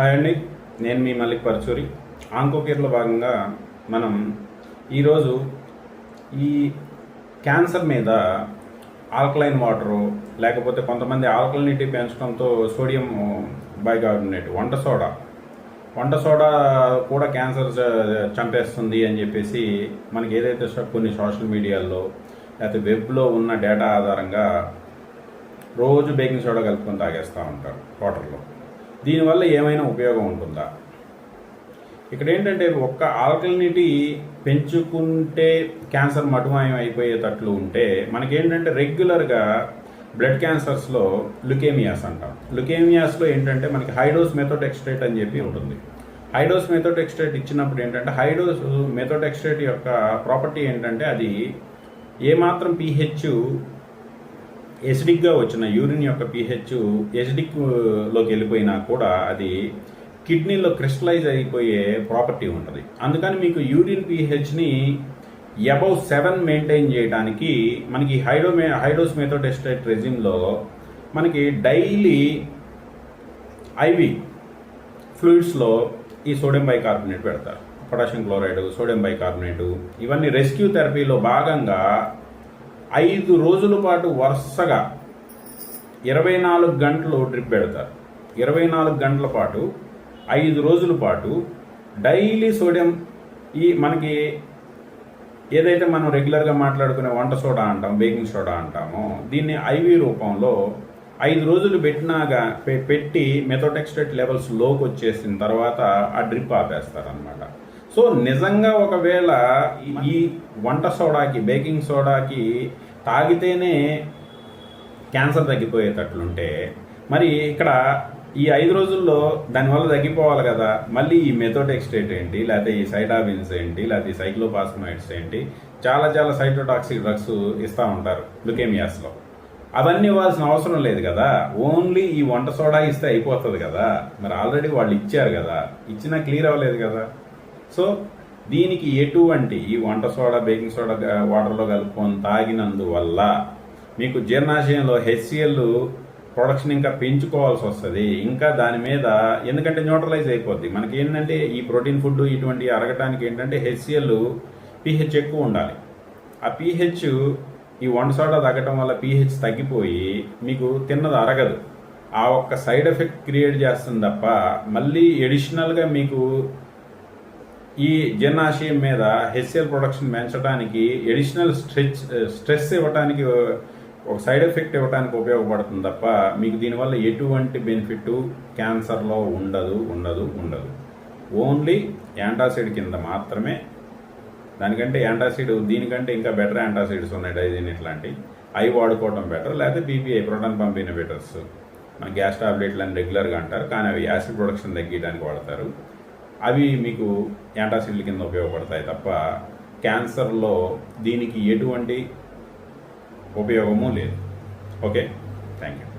Hi అండి. నేను మీ మల్లిక్ పరచూరి. ఆంకోకేర్లో భాగంగా మనం ఈరోజు ఈ క్యాన్సర్ మీద ఆల్కలైన్ వాటరు లేకపోతే కొంతమంది ఆల్కలినిటీ పెంచడంతో సోడియం బైకార్బోనేట్ వంట సోడా. వంట సోడా కూడా క్యాన్సర్ చ- చంపేస్తుంది అని చెప్పేసి మనకి ఏదైతే కొన్ని సోషల్ మీడియాల్లో లేకపోతే వెబ్లో ఉన్న డేటా ఆధారంగా రోజు బేకింగ్ సోడా కలుపుకొని తాగేస్తూ ఉంటారు వాటర్లో దీనివల్ల ఏమైనా ఉపయోగం ఉంటుందా? ఇక్కడ ఏంటంటే ఒక్క ఆల్కలినిటీ పెంచుకుంటే క్యాన్సర్ మటుమాయం అయిపోయేటట్లు ఉంటే మనకేంటంటే రెగ్యులర్గా బ్లడ్ క్యాన్సర్స్లో లుకేమియాస్ అంటాం. లుకేమియాస్లో ఏంటంటే మనకి హైడోస్ మెథోటెక్స్ట్రేట్ అని చెప్పి ఉంటుంది. హైడోస్ మెథోటెక్స్ట్రేట్ ఇచ్చినప్పుడు ఏంటంటే హైడోస్ మెథోటెక్స్ట్రేట్ యొక్క ప్రాపర్టీ ఏంటంటే అది ఏమాత్రం పీహెచ్ ఎసిడిక్గా వచ్చిన యూరిన్ యొక్క పీహెచ్ ఎసిడిక్ uh, లోకి వెళ్ళిపోయినా కూడా అది కిడ్నీలో క్రిస్టలైజ్ అయిపోయే ప్రాపర్టీ ఉంటుంది. అందుకని మీకు యూరిన్ పీహెచ్ని అబౌవ్ సెవెన్ మెయింటైన్ చేయడానికి మనకి హైడోమే హైడోస్ మెథోటెస్టేట్ రెజిమ్లో మనకి డైలీ ఐవి ఫ్లూయిడ్స్లో ఈ సోడియం బైకార్బోనేట్ పెడతారు. పొటాషియం క్లోరైడ్ సోడియం బైకార్బోనేటు ఇవన్నీ రెస్క్యూ థెరపీలో భాగంగా ఐదు రోజుల పాటు వరుసగా ఇరవై నాలుగు గంటలు డ్రిప్ పెడతారు. ఇరవై నాలుగు గంటల పాటు ఐదు రోజుల పాటు డైలీ సోడియం ఈ మనకి ఏదైతే మనం రెగ్యులర్గా మాట్లాడుకునే వంట సోడా అంటాం బేకింగ్ సోడా అంటామో దీన్ని ఐవి రూపంలో ఐదు రోజులు పెట్టినాగా పె- పెట్టి మెథోటెక్స్టేట్ లెవెల్స్లోకి వచ్చేసిన తర్వాత ఆ డ్రిప్ ఆపేస్తారనమాట సో నిజంగా ఒకవేళ ఈ- వంట సోడాకి బేకింగ్ సోడాకి తాగితేనే క్యాన్సర్ తగ్గిపోయేటట్లుంటే మరి ఇక్కడ ఈ ఐదు రోజుల్లో దానివల్ల తగ్గిపోవాలి కదా. మళ్ళీ ఈ మెథోటెక్స్టేట్ ఏంటి లేకపోతే ఈ సైటాబిన్స్ ఏంటి లేకపోతే ఈ సైక్లోపాస్మైడ్స్ ఏంటి చాలా చాలా సైటోటాక్సిక్ డ్రగ్స్ ఇస్తూ ఉంటారు లుకేమియాస్లో. అవన్నీ ఇవ్వాల్సిన అవసరం లేదు కదా. ఓన్లీ ఈ వంట సోడా ఇస్తే అయిపోతుంది కదా. మరి ఆల్రెడీ వాళ్ళు ఇచ్చారు కదా. ఇచ్చినా క్లియర్ అవ్వలేదు కదా. సో దీనికి ఎటువంటి ఈ వంట సోడా బేకింగ్ సోడా వాటర్లో కలుపుకొని తాగినందువల్ల మీకు జీర్ణాశయంలో హెచ్సిఎల్ ప్రొడక్షన్ ఇంకా పెంచుకోవాల్సి వస్తుంది. ఇంకా దాని మీద ఎందుకంటే న్యూట్రలైజ్ అయిపోద్ది. మనకి ఏంటంటే ఈ ప్రోటీన్ ఫుడ్ ఇటువంటి అరగటానికి ఏంటంటే హెచ్సిఎల్ పిహెచ్ ఎక్కువ ఉండాలి. ఆ పిహెచ్ ఈ వంట సోడా తగ్గటం వల్ల పిహెచ్ తగ్గిపోయి మీకు తిన్నది అరగదు. ఆ ఒక్క సైడ్ ఎఫెక్ట్ క్రియేట్ చేస్తుంది తప్ప మళ్ళీ ఎడిషనల్గా మీకు ఈ జీర్ణాశయం మీద హెచ్సిఎల్ ప్రొడక్షన్ పెంచడానికి ఎడిషనల్ స్ట్రెచ్ స్ట్రెస్ ఇవ్వడానికి ఒక సైడ్ ఎఫెక్ట్ ఇవ్వడానికి ఉపయోగపడుతుంది తప్ప మీకు దీనివల్ల ఎటువంటి బెనిఫిట్ క్యాన్సర్లో ఉండదు ఉండదు ఉండదు. ఓన్లీ యాంటాసిడ్ కింద మాత్రమే. దానికంటే యాంటాసిడ్ దీనికంటే ఇంకా బెటర్ యాంటాసిడ్స్ ఉన్నాయి డైజిన్ ఇట్లాంటి అవి వాడుకోవడం బెటర్ లేకపోతే బీపీఐ ప్రోటాన్ పంప్ ఇన్హిబిటర్స్ మన గ్యాస్ టాబ్లెట్లు అని రెగ్యులర్గా అంటారు కానీ అవి యాసిడ్ ప్రొడక్షన్ తగ్గించడానికి వాడతారు. అవి మీకు యాంటాసిడ్ల కింద ఉపయోగపడతాయి తప్ప క్యాన్సర్లో దీనికి ఎటువంటి ఉపయోగము లేదు. ఓకే? Thank you